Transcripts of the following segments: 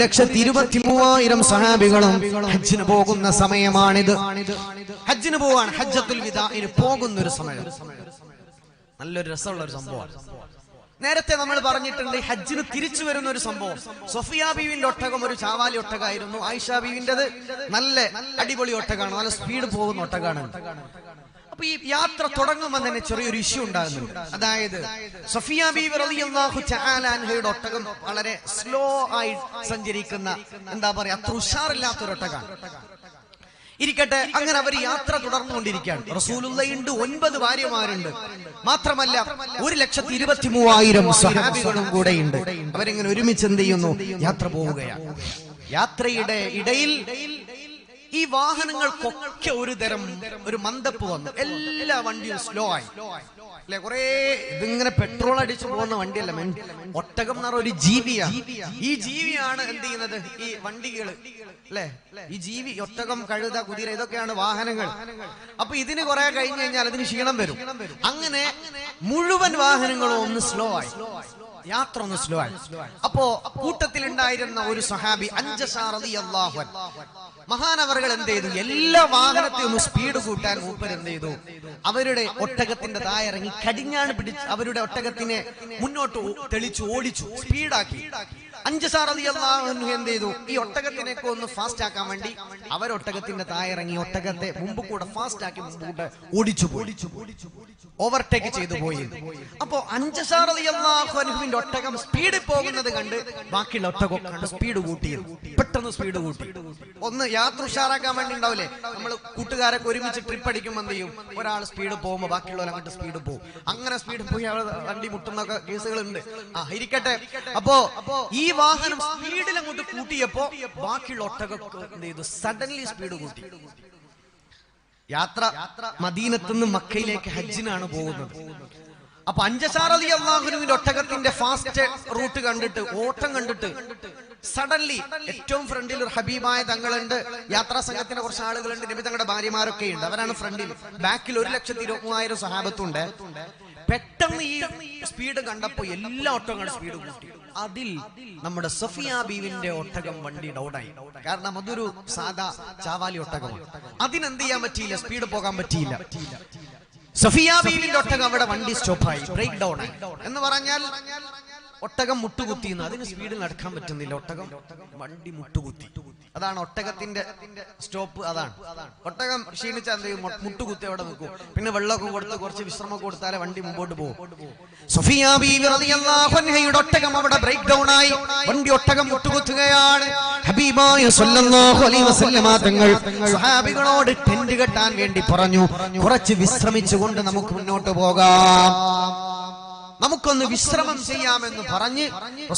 ലക്ഷത്തി ഇരുപത്തി മൂവായിരം സഹാബികളും ഹജ്ജിന് പോകുന്ന സമയമാണിത്. ഹജ്ജിന് പോവാണ് ഹജ്ജത്തുൽ വിദാഇന് പോകുന്ന ഒരു സമയം. നല്ലൊരു രസമുള്ള ഒരു സംഭവമാണ് നേരത്തെ നമ്മൾ പറഞ്ഞിട്ടുണ്ട് ഹജ്ജിന് തിരിച്ചു വരുന്ന ഒരു സംഭവം. സൊഫിയ ബീവിന്റെ ഒട്ടകം ഒരു ചാവാലി ഒട്ടകമായിരുന്നു ആയിഷ ബീവിന്റെത് നല്ല അടിപൊളി ഒട്ടകമാണ് നല്ല സ്പീഡ് പോകുന്ന ഒട്ടകമാണ് അപ്പൊ ഈ യാത്ര തുടങ്ങുമ്പോൾ തന്നെ ചെറിയൊരു ഇഷ്യൂ ഉണ്ടാകുന്നുണ്ട്. അതായത് സഫിയ ഒട്ടകം വളരെ സ്ലോ ആയി സഞ്ചരിക്കുന്ന എന്താ പറയാ അത്ര ഉഷാറില്ലാത്ത ഒരു ഒട്ടകമാണ് ഇരിക്കട്ടെ അങ്ങനെ അവർ യാത്ര തുടർന്നുകൊണ്ടിരിക്കുകയാണ്. റസൂലുള്ളയുണ്ട് ഒൻപത് ഭാര്യമാരുണ്ട്. മാത്രമല്ല ഒരു ലക്ഷത്തി ഇരുപത്തി മൂവായിരം സഹാബികളും കൂടെയുണ്ട്. അവരിങ്ങനെ ഒരുമിച്ച് എന്ത് ചെയ്യുന്നു? യാത്ര പോവുകയാണ്. യാത്രയുടെ ഇടയിൽ ഈ വാഹനങ്ങൾക്കൊക്കെ ഒരു തരം ഒരു മന്ദപ്പ് വന്നു. എല്ലാ വണ്ടിയും സ്ലോ ആയി. അല്ലെ? കുറെ ഇതിങ്ങനെ പെട്രോൾ അടിച്ചു പോകുന്ന വണ്ടിയല്ല ഒട്ടകം എന്ന് പറഞ്ഞ ഒരു ജീവിയാണ് ഈ ജീവിയാണ് എന്ത് ചെയ്യുന്നത്? ഈ വണ്ടികൾ. അല്ലെ? ഈ ജീവി ഒട്ടകം കഴുത കുതിര ഇതൊക്കെയാണ് വാഹനങ്ങൾ. അപ്പൊ ഇതിന് കുറെ കഴിഞ്ഞു കഴിഞ്ഞാൽ അതിന് ക്ഷീണം വരും. അങ്ങനെ മുഴുവൻ വാഹനങ്ങളും ഒന്ന് സ്ലോ ആയി. യാത്ര ഒന്ന് സ്ലോ ആയി. അപ്പോ കൂട്ടത്തിലുണ്ടായിരുന്ന ഒരു സഹാബി അഞ്ചസാറിയാഹുൻ മഹാനവറുകൾ എന്ത് ചെയ്തു? എല്ലാ വാഹനത്തെയും ഒന്ന് സ്പീഡ് കൂട്ടാൻ മൂപ്പർ എന്ത് ചെയ്തു? അവരുടെ ഒട്ടകത്തിന്റെ താഴെ ഇറങ്ങി കടിഞ്ഞാണ് പിടിച്ച് അവരുടെ ഒട്ടകത്തിനെ മുന്നോട്ട് തെളിച്ചു ഓടിച്ചു സ്പീഡാക്കി. അഞ്ച് സാർ അള്ളാഹു എന്ത് ചെയ്തു? ഈ ഒട്ടകത്തിനൊക്കെ ഒന്ന് ഫാസ്റ്റ് ആക്കാൻ വേണ്ടി താഴെ ഇറങ്ങി ഒട്ടകത്തെ മുമ്പ് കൂടെ ഫാസ്റ്റ് ആക്കി മുമ്പ് കൂടെ ഓടിച്ചു ഓവർടേക്ക് ചെയ്തു പോയി. അപ്പോ അഞ്ച് സാർ അള്ളാഹുവിന്റെ ഒട്ടകം സ്പീഡിൽ പോകുന്നത് കണ്ട് ബാക്കിയുള്ള ഒട്ടകം കണ്ട് സ്പീഡ് കൂട്ടി പെട്ടെന്ന് സ്പീഡ് കൂട്ടി. ഒന്ന് യാത്ര ഉഷാറാക്കാൻ വേണ്ടി ഉണ്ടാവില്ലേ? നമ്മൾ കൂട്ടുകാരൊക്കെ ഒരുമിച്ച് ട്രിപ്പ് അടിക്കുമ്പോൾ എന്ത് ചെയ്യും? ഒരാൾ സ്പീഡ് പോകുമ്പോൾ ബാക്കിയുള്ളവർ അങ്ങോട്ട് സ്പീഡ് പോകും. അങ്ങനെ സ്പീഡ് പോയി വണ്ടി മുട്ടുന്നൊക്കെ കേസുകളുണ്ട് ആ ഇരിക്കട്ടെ. അപ്പോ ഈ വാഹനം സ്പീഡിൽ അങ്ങോട്ട് കൂട്ടിയപ്പോ ബാക്കിയുള്ള ഒട്ടകം എന്ത് ചെയ്തു? സഡൻലി സ്പീഡ് കൂട്ടി. യാത്ര മദീനത്തുനിന്ന് മക്കയിലേക്ക് ഹജ്ജിനാണ് പോകുന്നത്. അപ്പൊ അഞ്ചസാറലി അള്ളാഹുനുവിന്റെ ഒട്ടകത്തിന്റെ ഫാസ്റ്റ് റൂട്ട് കണ്ടിട്ട് ഓട്ടം കണ്ടിട്ട് സഡൻലി ഏറ്റവും ഫ്രണ്ടിൽ ഒരു ഹബീബായ തങ്ങളുണ്ട്. യാത്രാ സംഘത്തിന്റെ കുറച്ച് ആളുകളുണ്ട്. നബി തങ്ങളുടെ ഭാര്യമാരൊക്കെ ഉണ്ട്. അവരാണ് ഫ്രണ്ടിൽ ബാക്കിൽ ഒരു ലക്ഷത്തി ഇരുപത്തി മൂവായിരം സഹാബത്തുണ്ട് പെട്ടെന്ന് ഈ സ്പീഡ് കണ്ടപ്പോ എല്ലാ ഓട്ടങ്ങളും സ്പീഡ് കൂട്ടി. അതിൽ നമ്മുടെ സഫിയ ബീവിന്റെ ഒട്ടകം വണ്ടി ഡൗണായി കാരണം അതൊരു സാധാ ചാവാലി ഒട്ടകമാണ്. അതിനെന്ത് ചെയ്യാൻ പറ്റിയില്ല? സ്പീഡ് പോകാൻ പറ്റിയില്ല? സഫിയ ബീവിന്റെ ഒട്ടകം അവിടെ വണ്ടി സ്റ്റോപ്പായി ബ്രേക്ക് ഡൗൺ ആയി. എന്ന് പറഞ്ഞാൽ ഒട്ടകം മുട്ടുകുത്തിന്ന് അതിന് സ്പീഡിൽ നടക്കാൻ പറ്റുന്നില്ല. ഒട്ടകം വണ്ടി മുട്ടുകുത്തി. അതാണ് ഒട്ടകത്തിന്റെ സ്റ്റോപ്പ് അതാണ്. ഒട്ടകം ക്ഷീണിച്ച എന്ത് ചെയ്യും? മുട്ടുകുത്തി അവിടെ നിൽക്കും. പിന്നെ വെള്ളമൊക്കെ കൊടുത്ത് കുറച്ച് വിശ്രമം കൊടുത്താലേ വണ്ടി മുമ്പോട്ട് പോകും. സുഫിയ ഒട്ടകം അവിടെ ബ്രേക്ക് ഡൗൺ ആയി. വണ്ടി ഒട്ടകം മുട്ടുകുത്തുകയാണ്. ഹബീബായ തങ്ങൾ ടെന്റ് കെട്ടാൻ വേണ്ടി പറഞ്ഞു. കുറച്ച് വിശ്രമിച്ചുകൊണ്ട് നമുക്ക് മുന്നോട്ട് പോകാം. നമുക്കൊന്ന് വിശ്രമം ചെയ്യാമെന്ന് പറഞ്ഞ്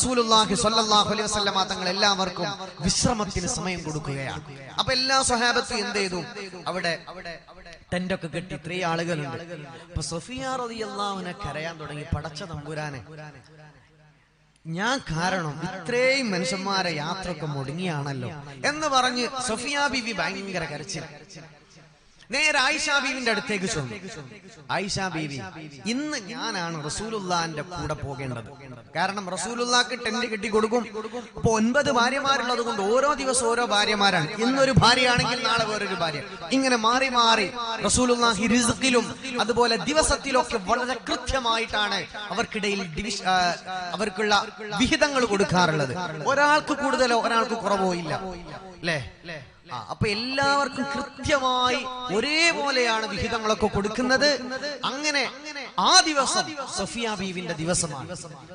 സ്വല്ലല്ലാഹു അലൈഹി വസല്ലമ തങ്ങൾ എല്ലാവർക്കും വിശ്രമത്തിന് സമയം കൊടുക്കുകയാണ്. അപ്പൊ എല്ലാ സ്വഹാബത്തും എന്ത് ചെയ്തു? അവിടെ ടെന്റൊക്കെ കെട്ടി ഇത്രയും ആളുകളുണ്ട്. അപ്പൊ സഫിയ റളിയല്ലാഹുവിനെ കരയാൻ തുടങ്ങി പടച്ച തമ്പുരാനെ. ഞാൻ കാരണം ഇത്രയും മനുഷ്യന്മാരെ യാത്രയൊക്കെ മുടങ്ങിയാണല്ലോ എന്ന് പറഞ്ഞ് സഫിയ ബിബി ഭയങ്കര കരച്ചിൽ. നേരെ ആയിഷാ ബീവിന്റെ അടുത്തേക്ക് ചെന്നു. ആയിഷാ ബീവി ഇന്ന് ഞാനാണ് റസൂലുള്ളാന്റെ കൂടെ പോകേണ്ടത്. കാരണം റസൂലുള്ളാക്ക് ടെന്റ് കെട്ടി കൊടുക്കും അപ്പൊ ഒൻപത് ഭാര്യമാരുള്ളത് കൊണ്ട് ഓരോ ദിവസം ഓരോ ഭാര്യമാരാണ്. ഇന്നൊരു ഭാര്യയാണെങ്കിൽ നാളെ വേറൊരു ഭാര്യ. ഇങ്ങനെ മാറി മാറി റസൂലുള്ളാഹി റിസ്ഖിലും അതുപോലെ ദിവസത്തിലൊക്കെ വളരെ കൃത്യമായിട്ടാണ് അവർക്കിടയിൽ ഡിവിഷ- അവർക്കുള്ള വിഹിതങ്ങൾ കൊടുക്കാറുള്ളത്. ഒരാൾക്ക് കൂടുതലോ ഒരാൾക്ക് കുറവോ ഇല്ല. അല്ലേ അപ്പൊ എല്ലാവർക്കും കൃത്യമായി ഒരേപോലെയാണ് വിഹിതങ്ങളൊക്കെ കൊടുക്കുന്നത്. അങ്ങനെ ആ ദിവസം സഫിയ ബീവിന്റെ ദിവസമാണ്.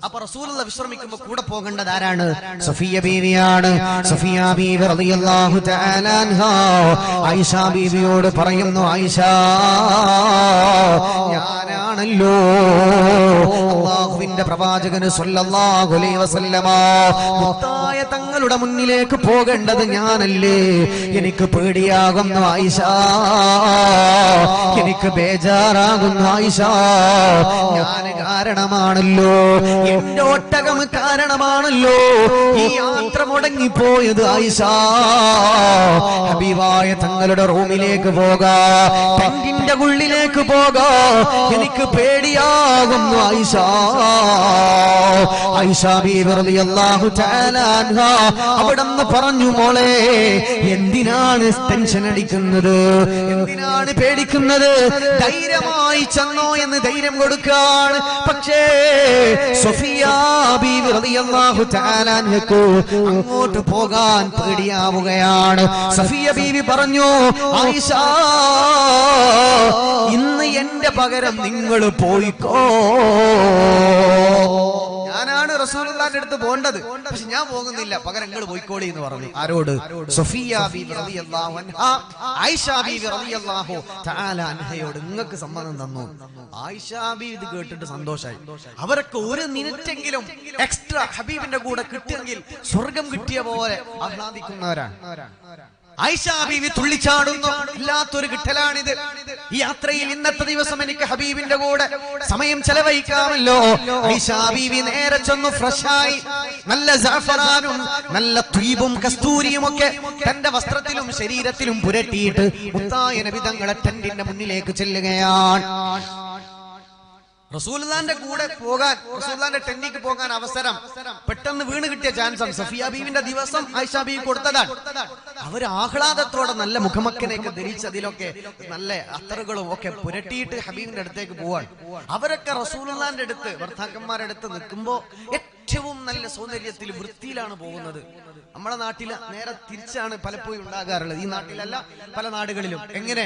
അപ്പൊ റസൂലുള്ള വിശ്രമിക്കുമ്പോ കൂടെ പോകേണ്ടത് ആരാണ്? സഫിയ ബീവിയാണ്. സഫിയ ബീവി റളിയല്ലാഹു തആല ആയിഷ ബീവിയോട് പറയുന്നു ആയിഷ ഞാനാണല്ലോ അള്ളാഹുവിന്റെ പ്രവാചകന് സ്വല്ലല്ലാഹു അലൈഹി വസല്ലമ. തങ്ങളുടെ മുന്നിലേക്ക് പോകേണ്ടത് ഞാനല്ലേ? എനിക്ക് പേടിയാകുന്ന ആയിഷ. എനിക്ക് ബേജാറാകുന്നു ആയിഷ. ഞാൻ കാരണമാണല്ലോ. എന്റെ ഒട്ടകം കാരണമാണല്ലോ. ഈ യാത്ര മുടങ്ങിപ്പോയത് ആയിഷ. ഹബീബായ തങ്ങളുടെ റൂമിലേക്ക് പോകാ. ടെന്റിന്റെ ഉള്ളിലേക്ക് പോകാ. എനിക്ക് പേടിയാകുന്നു ആയിഷ. അൻഹ പറഞ്ഞു മോളെ എന്തിനാണ് ടെൻഷൻ അടിക്കുന്നത്? എന്തിനാണ് പേടിക്കുന്നത്? ധൈര്യമായി ചെന്നോ എന്ന് ധൈര്യം കൊടുക്കാണ് പക്ഷേ അങ്ങോട്ട് പോകാൻ പേടിയാവുകയാണ്. സഫിയ ബീവി പറഞ്ഞു ആയിഷ ഇന്ന് എന്റെ പകരം നിങ്ങൾ പോയിക്കോ. ഞാനാണ് റസൂലുള്ളാന്റെ അടുത്ത് പോകേണ്ടത്. പക്ഷെ ഞാൻ പോകുന്നില്ല. പകരം നിങ്ങൾ പോയിക്കോളി എന്ന് പറഞ്ഞു. ആരോട്? സൊഫിയ അൻഹയോട് നിങ്ങൾക്ക് സമ്മതം തന്നു. ആയിഷാബി ഇത് കേട്ടിട്ട് സന്തോഷായി. അവരൊക്കെ ഒരു മിനിറ്റെങ്കിലും എക്സ്ട്രാ ഹബീബിന്റെ കൂടെ കിട്ടിയെങ്കിൽ സ്വർഗം കിട്ടിയ പോലെ ആഹ്ലാദിക്കുന്നവരാണ് ആയിഷ ബീവി തുള്ളിച്ചാടുന്നു. ഇല്ലാത്തൊരു കിട്ടലാണിത്. ഈ യാത്രയിൽ ഇന്നത്തെ ദിവസം എനിക്ക് ഹബീബിന്റെ കൂടെ സമയം ചെലവഴിക്കാമല്ലോ. ആയിഷ ബീവി നേരെ ചെന്നു ഫ്രഷായി. നല്ല ജാഫറാനും നല്ല ത്വീപും കസ്തൂരിയും ഒക്കെ തന്റെ വസ്ത്രത്തിലും ശരീരത്തിലും പുരട്ടിയിട്ട് മുത്തായ നബിതങ്ങളെ ടെന്റിന്റെ മുന്നിലേക്ക് ചെല്ലുകയാണ്. റസൂൽദാന്റെ കൂടെ പോകാൻ റസൂൽദാന്റെ ടെന്നിക്ക് പോകാൻ അവസരം പെട്ടെന്ന് വീണ് കിട്ടിയ ചാൻസ് സഫിയ ബീവിന്റെ ദിവസം ആയിഷ ബീവി കൊടുത്തതാണ്. അവർ ആഹ്ലാദത്തോടെ നല്ല മുഖമക്കനെയൊക്കെ ധരിച്ചതിലൊക്കെ നല്ല അത്തറുകളും ഒക്കെ പുരട്ടിയിട്ട് ഹബീബിന്റെ അടുത്തേക്ക് പോവാൻ അവരൊക്കെ റസൂൽദാന്റെ അടുത്ത് ഭർത്താക്കന്മാരുടെ അടുത്ത് നിൽക്കുമ്പോ ഏറ്റവും നല്ല സൗന്ദര്യത്തിൽ വൃത്തിയിലാണ് പോകുന്നത്. നമ്മുടെ നാട്ടിൽ നേരെ തിരിച്ചാണ് പലപ്പോഴും ഉണ്ടാകാറുള്ളത്. ഈ നാട്ടിലല്ല പല നാടുകളിലും. എങ്ങനെ?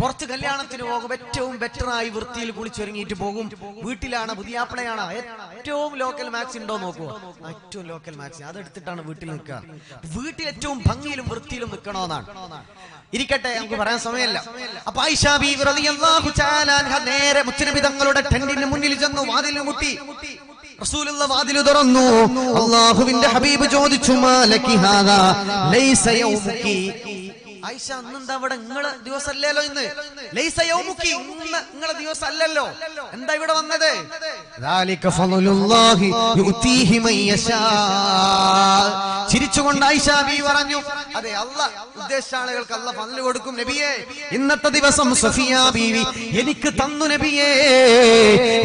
പുറത്ത് കല്യാണത്തിന് പോകും ഏറ്റവും ബെറ്ററായി വൃത്തിയിൽ കുളിച്ചൊരുങ്ങിയിട്ട് പോകും. വീട്ടിലാണ് പുതിയാപ്പിളയാണ്. ഏറ്റവും ലോക്കൽ മാക്സ് ഉണ്ടോ നോക്കുക ഏറ്റവും ലോക്കൽ മാക്സ് അതെടുത്തിട്ടാണ് വീട്ടിൽ നിൽക്കുക. വീട്ടിൽ ഏറ്റവും ഭംഗിയിലും വൃത്തിയിലും നിൽക്കണമെന്നാണ് ഇരിക്കട്ടെ നമുക്ക് പറയാൻ സമയമല്ല. അപ്പൊ നേരെ മുത്തനബി തങ്ങളുടെ ടെന്റിന് മുന്നിൽ ചെന്നു വാതിലിന് മുട്ടി. റസൂലുള്ള വാതിൽ തുറന്നു. അള്ളാഹുവിന്റെ ഹബീബ് ചോദിച്ചു മാലക്കി ഹാദാ ലൈസ യൗമുക്കി? ഐഷ അന്നെന്താ ഇവിടെ നിങ്ങളെ ദിവസമല്ലല്ലോ ഇന്ന്? ലൈസ യൗമുക്കി. ഇന്ന് നിങ്ങളെ ദിവസമല്ലല്ലോ. എന്താ ഇവിടെ വന്നത്? ചിരിച്ചുകൊണ്ട് ഐഷ ബി പറഞ്ഞു. അതെ അല്ല ഉദ്ദേശിച്ച ആളുകൾക്ക് അല്ല പല്ല് കൊടുക്കും നബിയേ. ഇന്നത്തെ ദിവസം സഫിയ ബീവി എനിക്ക് തന്നു നബിയേ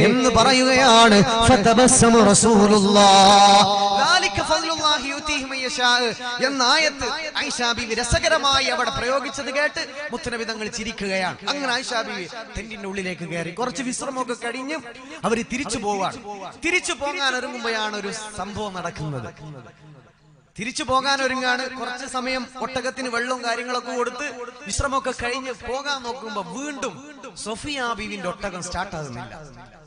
എന്ന് പറയുകയാണ്. എന്ന ആയത്ത് ഐഷ ബീവി രസകരമായി അവിടെ പ്രയോഗിച്ചത് കേട്ട് മുത്തനബി തങ്ങൾ ചിരിക്കുകയാണ്. അങ്ങനെ ആയിഷാബി തെന്റിന്റെ ഉള്ളിലേക്ക് കയറി. കുറച്ച് വിശ്രമമൊക്കെ കഴിഞ്ഞ് അവർ തിരിച്ചു പോവാണ്. തിരിച്ചു പോകാൻ ഒരുങ്ങുമ്പോഴാണ് ഒരു സംഭവം നടക്കുന്നത്. തിരിച്ചു പോകാൻ ഒരുങ്ങാണ് കുറച്ച് സമയം ഒട്ടകത്തിന് വെള്ളവും കാര്യങ്ങളൊക്കെ കൊടുത്ത് വിശ്രമമൊക്കെ കഴിഞ്ഞ് പോകാൻ നോക്കുമ്പോ വീണ്ടും സൊഫിയ ബീവിന്റെ ഒട്ടകം സ്റ്റാർട്ട് ആകുന്നില്ല.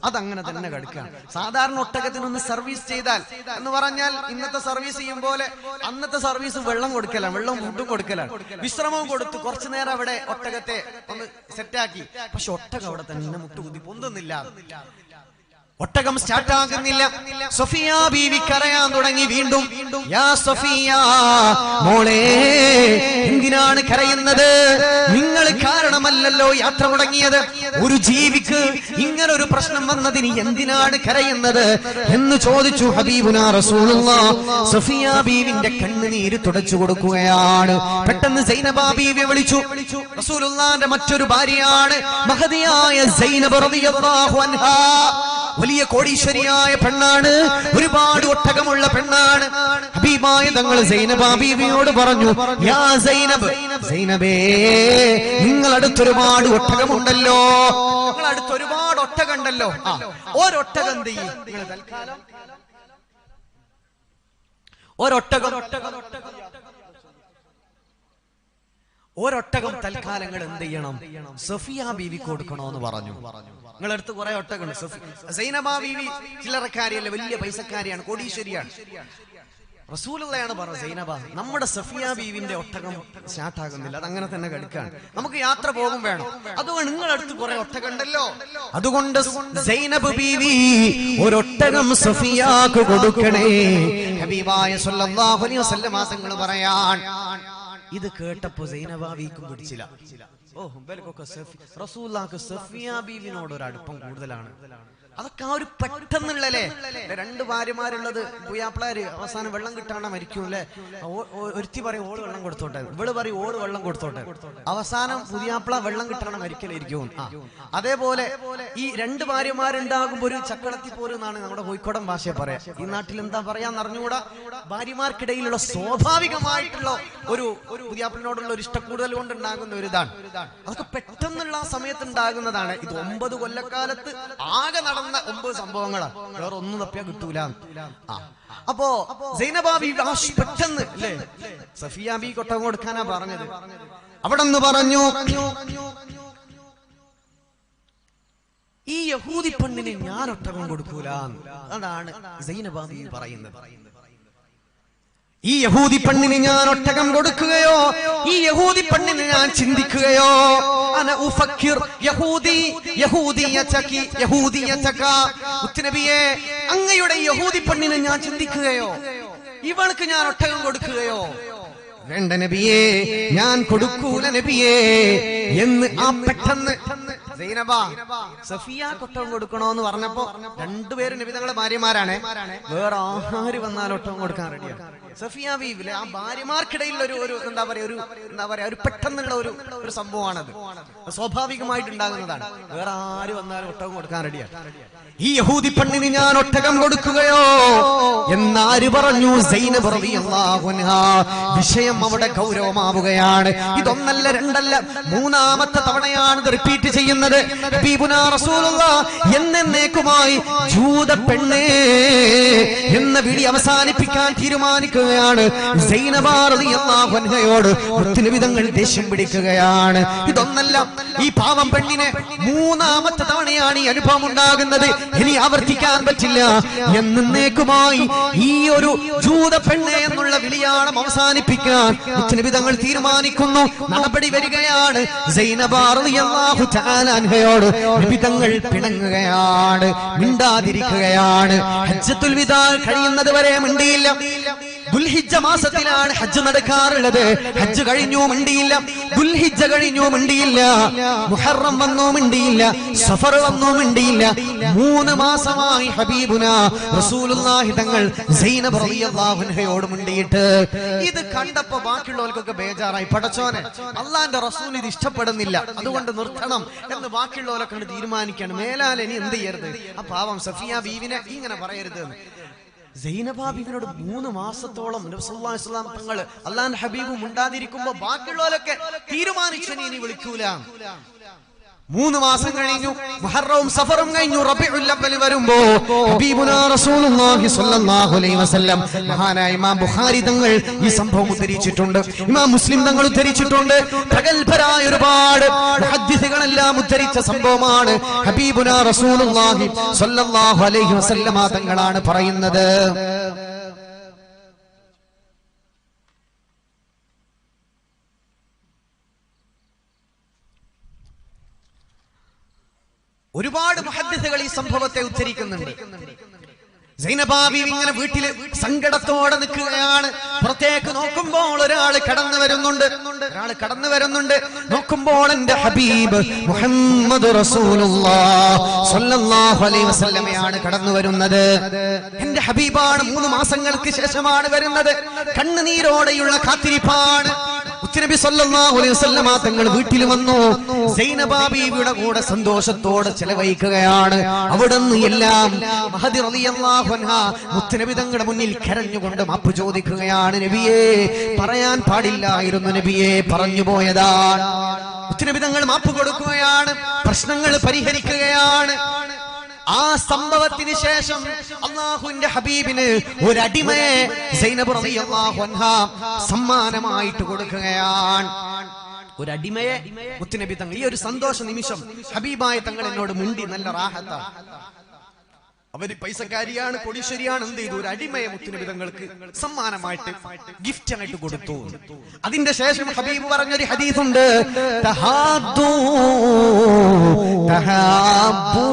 അതങ്ങനെ തന്നെ കിടക്കുകയാണ് സാധാരണ ഒട്ടകത്തിനൊന്ന് സർവീസ് ചെയ്താൽ എന്ന് പറഞ്ഞാൽ ഇന്നത്തെ സർവീസ് ചെയ്യും പോലെ അന്നത്തെ സർവീസ് വെള്ളം കൊടുക്കലാണ്. വെള്ളം ഫുഡും കൊടുക്കലാണ്. വിശ്രമവും കൊടുത്ത് കുറച്ചു നേരം അവിടെ ഒട്ടകത്തെ ഒന്ന് സെറ്റാക്കി പക്ഷെ ഒട്ടകം അവിടെ തന്നെ മുട്ടുകുത്തി പൊന്തുന്നില്ല. ഒട്ടകം സ്റ്റാർട്ട് ആകുന്നില്ല സൊഫിയ ബീവി കരയാൻ തുടങ്ങി വീണ്ടും. യാ സൊഫിയ മോളെ എന്തിനാണ് കരയുന്നത്? നിങ്ങൾ കാരണമല്ലല്ലോ യാത്ര മുടങ്ങിയത് ഒരു ജീവിക്ക് ഇങ്ങനെ ഒരു പ്രശ്നം വന്നതിന് എന്തിനാണ് കരയുന്നത് എന്ന് ചോദിച്ചു ഹബീബുന റസൂലുള്ള. ബീവിന്റെ കണ്ണുനീര് തുടച്ചു കൊടുക്കുകയാണ്. പെട്ടെന്ന് സൈനബ ബീവിയെ വിളിച്ചു. റസൂലുള്ളാന്റെ മറ്റൊരു ഭാര്യയാണ് മഹതിയായ സൈനബ റളിയല്ലാഹു അൻഹാ. വലിയ കോടീശ്വരിയായ പെണ്ണാണ്. ഒരുപാട് ഒട്ടകമുള്ള പെണ്ണാണ്. ഹബീബായ തങ്ങൾ സൈനബ ബീവിയോട് പറഞ്ഞു യാ സൈനബ് സൈനബേ നിങ്ങൾ അടുത്തൊരുപാട് ഒട്ടകമുണ്ടല്ലോ. നിങ്ങൾ അടുത്തൊരുപാട് ആ ഒരൊട്ടകം നിങ്ങൾ തൽക്കാലം. ഒരൊട്ടകം. ഒരൊട്ടകം തൽക്കാലങ്ങൾ എന്ത് ചെയ്യണം? സഫിയ ബീവി കൊടുക്കണോന്ന് പറഞ്ഞു. നിങ്ങളടുത്ത് കുറെ ഒട്ടകുണ്ട് സൈനബ ബീവി വലിയ പൈസക്കാരിയാണ് കോടീശ്വരിയാണ്. റസൂലുള്ളയാണ് പറഞ്ഞത് സൈനബ നമ്മുടെ സഫിയ ബീവിന്റെ ഒട്ടകം സ്റ്റാർട്ട് ആകുന്നില്ല അത് അങ്ങനെ തന്നെ കടുക്കാണ്. നമുക്ക് യാത്ര പോകും വേണം. അതുകൊണ്ട് നിങ്ങളടുത്ത് കുറെ ഒട്ടകം ഉണ്ടല്ലോ അതുകൊണ്ട് സൈനബ് ബീവി ഒരൊട്ടകം സഫിയാക്ക് കൊടുക്കണേ. ഹബീബായ സല്ലല്ലാഹു അലൈഹി വസല്ലം മാസങ്ങൾ പറയാൻ. ഇത് കേട്ടപ്പോ സൈനബാബിക്കും പിടിച്ചില്ല. ഓ ഹുംബലക്കൊക്കെ റസൂലുള്ളാഹിക്ക് സഫിയ ബീവിനോട് ഒരു അടുപ്പം കൂടുതലാണ്. അതൊക്കെ ആ ഒരു പെട്ടെന്നുള്ളല്ലേ? രണ്ട് ഭാര്യമാരുള്ളത് പുയ്യാപ്പിളാര് അവസാനം വെള്ളം കിട്ടാണ്ട് മരിക്കും അല്ലേ ഒരുത്തി പറയും ഓട് വെള്ളം കൊടുത്തോട്ടെ. ഇവൾ പറയും ഓട് വെള്ളം കൊടുത്തോട്ടെ. അവസാനം പുതിയാപ്പിള വെള്ളം കിട്ടാണ്ട് മരിക്കലായിരിക്കും. അതേപോലെ ഈ രണ്ട് ഭാര്യമാരുണ്ടാകുമ്പോ ഒരു ചക്കളത്തി പോരുന്നാണ് നമ്മുടെ കോഴിക്കോടൻ ഭാഷയെ പറയാ. ഈ നാട്ടിൽ എന്താ പറയാന്ന് അറിഞ്ഞുകൂടാ ഭാര്യമാർക്കിടയിലുള്ള സ്വാഭാവികമായിട്ടുള്ള ഒരു ഒരു പുതിയാപ്പിളിനോടുള്ള ഒരു ഇഷ്ടക്കൂടുതൽ കൊണ്ട് ഉണ്ടാകുന്ന ഒരു ഇതാണ്. അതൊക്കെ പെട്ടെന്നുള്ള ആ സമയത്ത് ഉണ്ടാകുന്നതാണ്. ഇത് ഒമ്പത് കൊല്ലക്കാലത്ത് ആകെ നടന്ന ഒമ്പത് സംഭവങ്ങളാണ് വേറെ ഒന്നും തപ്പിയാ കിട്ടൂല. ആ. അപ്പോ സൈനബാബി പെട്ടെന്ന് അല്ലേ സഫിയ ബി കൊട്ടകം കൊടുക്കാനാ പറഞ്ഞത്. അവിടെ നിന്ന് പറഞ്ഞു. ഈ യഹൂദി പെണ്ണിന് ഞാൻ ഒട്ടകം കൊടുക്കൂല അതാണ് സൈനബാബി പറയുന്നത്. ഈ യഹൂദി പെണ്ണിന് ഞാൻ ഒട്ടകം കൊടുക്കുകയോ? ഈ യഹൂദി പെണ്ണിന് ഞാൻ ചിന്തിക്കുകയോ? അന യഹൂദി അങ്ങയുടെ യഹൂദി പെണ്ണിന് ഞാൻ ചിന്തിക്കുകയോ? ഇവൾക്ക് ഞാൻ ഒട്ടകം കൊടുക്കുകയോ? വേണ്ട നബിയേ ഞാൻ കൊടുക്കൂല നബിയേ. എന്ന് ആ പെട്ടെന്ന് സൈനബ സഫിയ കൊട്ടം കൊടുക്കണോന്ന് പറഞ്ഞപ്പോ രണ്ടുപേരും നബി തങ്ങളെ ഭാര്യമാരാണ്. വേറെ ആര് വന്നാലും ഒട്ടം കൊടുക്കാൻ റെഡിയാണ് സഫിയ ബീവിലെ ആ ഭാര്യമാർക്കിടയിൽ ഒരു ഒരു എന്താ പറയാ ഒരു എന്താ പറയാ ഒരു പെട്ടെന്നുള്ള ഒരു ഒരു സംഭവമാണത്. സ്വാഭാവികമായിട്ട് ഉണ്ടാകുന്നതാണ് വേറെ ആര് വന്നാലും ഒട്ടകം കൊടുക്കാൻ റെഡിയാണ് ഈ യഹൂദി പെണ്ണിന് ഞാൻ ഒട്ടകം കൊടുക്കുകയോ? എന്നാര് പറഞ്ഞു? വിഷയം അവിടെ ഗൗരവമാവുകയാണ്. ഇതൊന്നല്ല രണ്ടല്ല മൂന്നാമത്തെ തവണയാണ് റിപ്പീറ്റ് ചെയ്യുന്നത്. റസൂലുള്ളാഹ് എന്നേക്കുമായി ജൂത പെണ്ണേ എന്ന വിളി അവസാനിപ്പിക്കാൻ തീരുമാനിക്കുകയാണ്. അൻഹയോട് മുത്തുനിബിതങ്ങൾ ദേഷ്യം പിടിക്കുകയാണ്. ഇതൊന്നല്ല ഈ പാവം പെണ്ണിനെ മൂന്നാമത്തെ തവണയാണ് ഈ അനുഭവം ഉണ്ടാകുന്നത്. ഇനി ആവർത്തിക്കാൻ പറ്റില്ല. എന്നേക്കുമായി ഈ ഒരു ജൂത പെണ്ണ് എന്നുള്ള വിളിയാളം അവസാനിപ്പിക്കാൻ മുത്തുനിബിതങ്ങൾ തീരുമാനിക്കുന്നു. നടപടി വരികയാണ് അൻഹയോട് നിബിതങ്ങൾ പിണങ്ങുകയാണ് മിണ്ടാതിരിക്കുകയാണ്. ഹജ്ജത്തുൽ വിദാൽ കഴിയുന്നത് വരെ മിണ്ടിയില്ല. ദുൽഹിജ്ജ മാസത്തിലാണ് ഹജ്ജ് നടക്കാറുള്ളത്. ഹജ്ജ് കഴിഞ്ഞു മിണ്ടിയില്ല. ദുൽഹിജ്ജ കഴിഞ്ഞു മിണ്ടിയില്ല. മുഹറം വന്നു മിണ്ടിയില്ല. സഫർ വന്നു മിണ്ടിയില്ല. മൂന്ന് മാസമായി ഹബീബുന റസൂലുള്ളാഹി തങ്ങൾ സൈനബ് റളിയല്ലാഹു അൻഹയോട് മിണ്ടിയിട്ട്. ഇത് കണ്ടപ്പോ ബാക്കിയുള്ളവർക്കൊക്കെ ബേജാറായി. പടച്ചോനെ അള്ളാന്റെ റസൂൽ ഇത് ഇഷ്ടപ്പെടുന്നില്ല. അതുകൊണ്ട് നിർത്തണം എന്ന് ബാക്കിയുള്ളവരൊക്കെ തീരുമാനിക്കാണ് മേലാൽ ഇനി എന്ത് ചെയ്യരുത്? ആ പാവം സഫിയ ബീവിനെ ഇങ്ങനെ പറയരുത് എന്ന്. സൈനബാബിനോട് മൂന്ന് മാസത്തോളം നബി അലൈഹി വസല്ലം തങ്ങൾ അള്ളാൻ ഹബീബും ഉണ്ടാതിരിക്കുമ്പോ ബാക്കിയുള്ളവരൊക്കെ തീരുമാനിച്ചു ഇനി വിളിക്കൂല മൂന്ന് മാസം കഴിഞ്ഞു മുഹറവും സഫറും കഴിഞ്ഞു റബീഉൽ അവ്വൽ വരുമ്പോ ഹബീബുനാ റസൂലുള്ളാഹി സ്വല്ലല്ലാഹു അലൈഹി വസല്ലം മഹാനായ ഇമാം ബുഖാരി തങ്ങൾ ഈ സംഭവം ഉദ്ധരിച്ചിട്ടുണ്ട് ഇമാം മുസ്ലിം തങ്ങൾ ഉദ്ധരിച്ചിട്ടുണ്ട്. പ്രഗൽഭരായ ഒരുപാട് മുഹദ്ദിസുകളെല്ലാം ഉദ്ധരിച്ച സംഭവമാണ് ഹബീബുനാ റസൂലുള്ളാഹി സ്വല്ലല്ലാഹു അലൈഹി വസല്ലമ തങ്ങളാണ് പറയുന്നത്. ഒരുപാട് മഹദ്യതകൾ ഈ സംഭവത്തെ ഉദ്ധരിക്കുന്നുണ്ട്. സൈനബാബി ഇങ്ങനെ വീട്ടിൽ സങ്കടത്തോടെ നിൽക്കുകയാണ്. പുറത്തേക്ക് നോക്കുമ്പോൾ ഒരാൾ കടന്നു വരുന്നുണ്ട്. ഒരാൾ കടന്നു വരുന്നുണ്ട്. നോക്കുമ്പോൾ എന്റെ ഹബീബ് മുഹമ്മദ് വസല്ലമയാണ് കടന്നു വരുന്നത്. എന്റെ ഹബീബാണ് മൂന്ന് മാസങ്ങൾക്ക് ശേഷമാണ് വരുന്നത്. കണ്ണുനീരോടെയുള്ള കാത്തിരിപ്പാണ്. മുത്തുനബി സല്ലല്ലാഹു അലൈഹി വസല്ലമ തങ്ങൾ വീട്ടിൽ വന്നു. സൈനബാബിയുടെ കൂടെ സന്തോഷത്തോടെ ചെലവഴിക്കുകയാണ്. അവിടുന്ന് എല്ലാം മഹദി റളിയല്ലാഹു അൻഹ മുത്തുനബി തങ്ങളുടെ മുന്നിൽ കരഞ്ഞുകൊണ്ട് മാപ്പ് ചോദിക്കുകയാണ് നബിയേ പറയാൻ പാടില്ലായിരുന്നു നബിയെ പറഞ്ഞു പോയതാണ്. മുത്തുനബി തങ്ങൾ മാപ്പ് കൊടുക്കുകയാണ് പ്രശ്നങ്ങൾ പരിഹരിക്കുകയാണ്. ആ സംഭവത്തിന് ശേഷം അള്ളാഹുവിന്റെ ഹബീബിന് ഒരു അടിമയെ സൈനബ് റളിയല്ലാഹു അൻഹ സമ്മാനമായിട്ട് കൊടുക്കുകയാണ്. ഒരടിമയെ മുത്തുനബി തങ്ങൾ ഈ ഒരു സന്തോഷ നിമിഷം ഹബീബായ തങ്ങൾ എന്നോട് മുണ്ടി നല്ല റാഹത്താണ്. അവർ പൈസക്കാരിയാണ് കൊടീശ്വരിയാണ് എന്ത് ചെയ്തു? ഒരു അടിമയെ മുത്തുനിബിതങ്ങൾക്ക് സമ്മാനമായിട്ട് ഗിഫ്റ്റ് ആയിട്ട് കൊടുത്തു. അതിന്റെ ശേഷം ഹബീബ് പറഞ്ഞൊരു ഹദീസുണ്ട്. തഹാദൂ തഹാബ്ബൂ.